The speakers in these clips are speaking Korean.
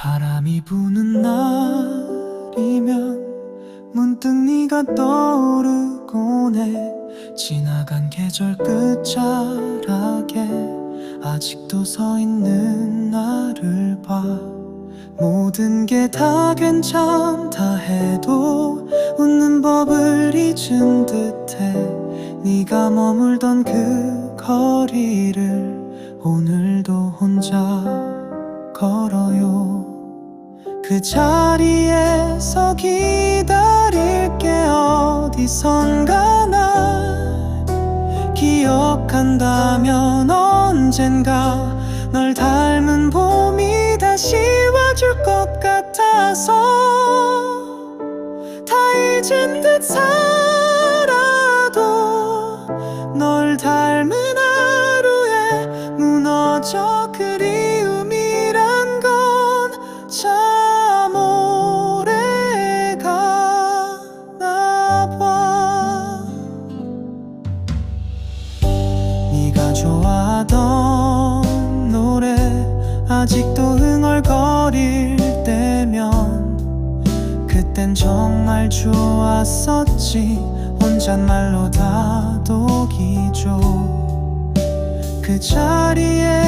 바람이 부는 날이면 문득 네가 떠오르곤 해 지나간 계절 끝자락에 아직도 서 있는 나를 봐. 모든 게 다 괜찮다 해도 웃는 법을 잊은 듯해 네가 머물던 그 거리를 오늘도 혼자 걸어요. 그 자리에서 기다릴게. 어디선가 날 기억한다면 언젠가 널 닮은 봄이 다시 와줄 것 같아서 다 잊은 듯 살아도 널 닮은 좋아하던 노래 아직도 흥얼거릴 때면 그땐 정말 좋았었지. 혼잣말로 다독이죠. 그 자리에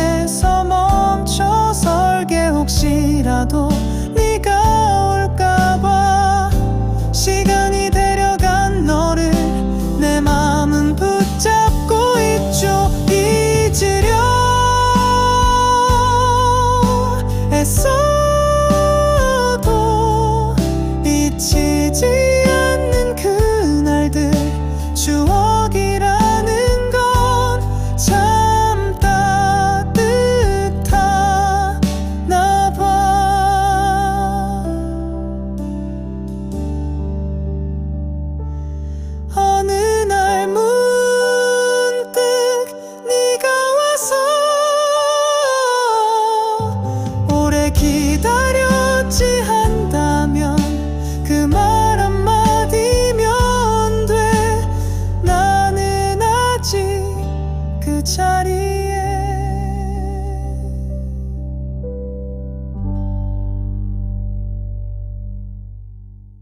기다렸지 한다면 그 말 한마디면 돼. 나는 아직 그 자리